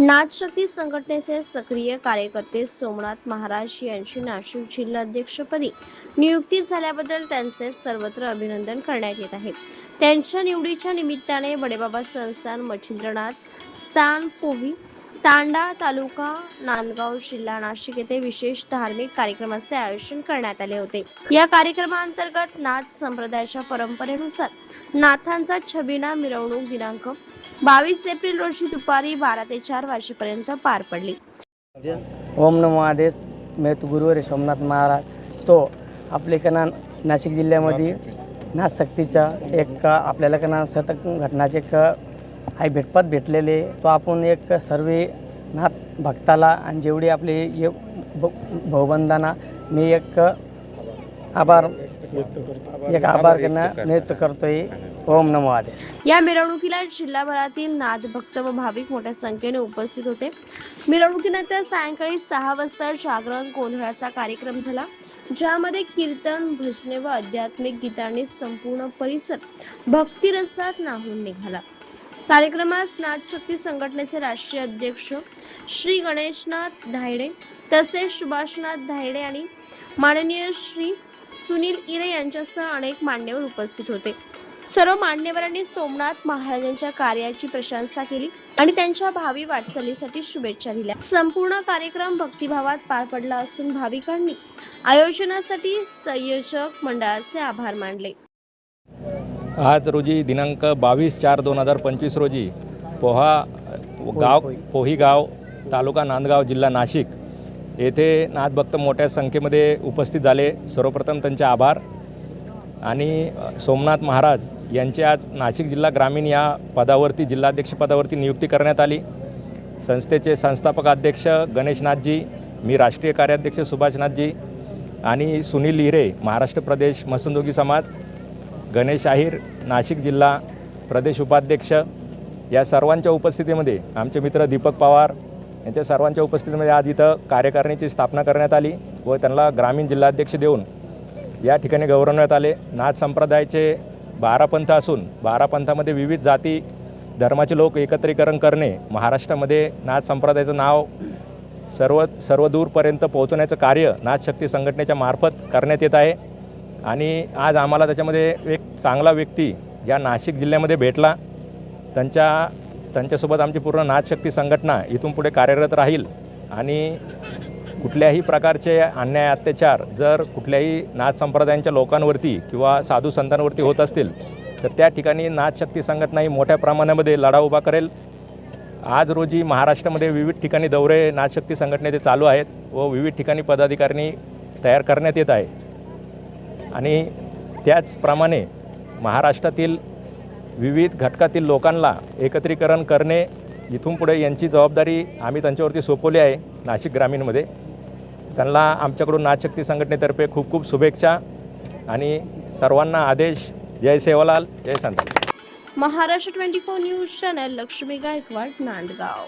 नाथशक्ती संघटनेचे सक्रिय कार्यकर्ते सोमनाथ महाराज यांची नाशिक जिल्हाध्यक्षपदी नियुक्ती झाल्याबद्दल त्यांचे सर्वत्र अभिनंदन करण्यात येत आहे. त्यांच्या निवडीच्या निमित्ताने बडेबाबा संस्थान मच्छिंद्रनाथ स्थान पोवी तांडा तालुका नांदगाव जिल्हा नाशिक येथे विशेष धार्मिक कार्यक्रमाचे आयोजन करण्यात आले होते. या कार्यक्रमाअंतर्गत नाथ संप्रदायाच्या परंपरेनुसार नाथांचा छबिना मिरवणूक दिनांक बावीस एप्रिल रोजी दुपारी बारा ते चार वाजेपर्यंत पार पडली. ओम नमो आदेश. मी तो गुरुवारी सोमनाथ महाराज. तो आपले कना नाशिक जिल्ह्यामध्ये नाथशक्तीचा एक आपल्याला कना शतक घटनाचे एक आई भेटपत भेटलेले. तो आपण एक सर्व नाथ भक्ताला आणि जेवढी आपले ये भ- भाऊबंधांना मी एक आभार एक आभार करणं नियुक्त करतोय. ओम नमो आदेश. या मिरवणुकीला जिल्हाभरातील नाथभक्त व भाविक मोठ्या संख्येने उपस्थित होते. मिरवणुकीनंतर सायंकाळी सहा वाजता जागरण गोंधळाचा कार्यक्रम झाला ज्यामध्ये कीर्तन भजने व आध्यात्मिक गीतांनी संपूर्ण परिसर भक्तिरसात नाहून निघाला. कार्यक्रमास नाथशक्ती संघटनेचे राष्ट्रीय अध्यक्ष श्री गणेशनाथ धायडे तसेच सुभाषनाथ धायडे आणि माननीय श्री सुनील इरे यांच्यासह अनेक मान्यवर उपस्थित होते. सर्व मान्यवरांनी सोमनाथ महाराजांच्या कार्याची प्रशंसा केली आणि त्यांच्या भावी वाटचालीसाठी शुभेच्छा दिल्या. संपूर्ण कार्यक्रम भक्तिभावात पार पडला असून भाविकांनी आयोजनासाठी संयोजक मंडळाचे आभार मानले. आज रोजी दिनांक बावीस चार दोन हजार पंचवीस रोजी पोहा गाव पोही गाव तालुका नांदगाव जिल्हा नाशिक येथे नाथभक्त मोठ्या संख्येमध्ये उपस्थित झाले. सर्वप्रथम त्यांचे आभार. आणि सोमनाथ महाराज यांची आज नाशिक जिल्हा ग्रामीण या पदावरती जिल्हाध्यक्ष पदावरती नियुक्ती करण्यात आली. संस्थेचे संस्थापक अध्यक्ष गणेशनाथजी मी राष्ट्रीय कार्याध्यक्ष सुभाषनाथजी आणि सुनील हिरे महाराष्ट्र प्रदेश मसुंदोगी समाज गणेश आहिर नाशिक जिल्हा प्रदेश उपाध्यक्ष. या सर्वांच्या उपस्थितीमध्ये आमचे मित्र दीपक पवार यांच्या सर्वांच्या उपस्थितीमध्ये आज इथं कार्यकारिणीची स्थापना करण्यात आली व त्यांना ग्रामीण जिल्हाध्यक्ष देऊन या ठिकाणी गौरवण्यात आले. नाथ संप्रदायाचे बारा पंथ असून बारा पंथामध्ये विविध जाती धर्माचे लोक एकत्रीकरण करणे महाराष्ट्रामध्ये नाथ संप्रदायाचं नाव सर्व सर्व दूरपर्यंत पोहोचवण्याचं कार्य नाथशक्ती संघटनेच्या मार्फत करण्यात येत आहे. आणि आज आम्हाला त्याच्यामध्ये एक चांगला व्यक्ती या नाशिक जिल्ह्यामध्ये भेटला. त्यांच्या त्यांच्यासोबत आमची पूर्ण नाथशक्ती संघटना इथून पुढे कार्यरत राहील. आणि कुठल्याही प्रकारचे अन्याय अत्याचार जर कुठल्याही नाथ संप्रदायांच्या लोकांवरती किंवा साधू संतांवरती होत असतील तर त्या ठिकाणी नाथशक्ती संघटना ही मोठ्या प्रमाणामध्ये लढा उभा करेल. आज रोजी महाराष्ट्रामध्ये विविध ठिकाणी दौरे नाथशक्ती संघटनेचे चालू आहेत व विविध ठिकाणी पदाधिकारी तयार करण्यात येत आहे. आणि त्याचप्रमाणे महाराष्ट्रातील विविध घटकातील लोकांना एकत्रीकरण करणे इथून पुढे यांची जबाबदारी आम्ही त्यांच्यावरती सोपवली आहे नाशिक ग्रामीणमध्ये. त्यांना आमच्याकडून नाचशक्ती संघटनेतर्फे खूप खूप शुभेच्छा आणि सर्वांना आदेश. जय सेवालाल जय संत Maharashtra twenty four news channel Lakshmi Gaikwad Nandgaon.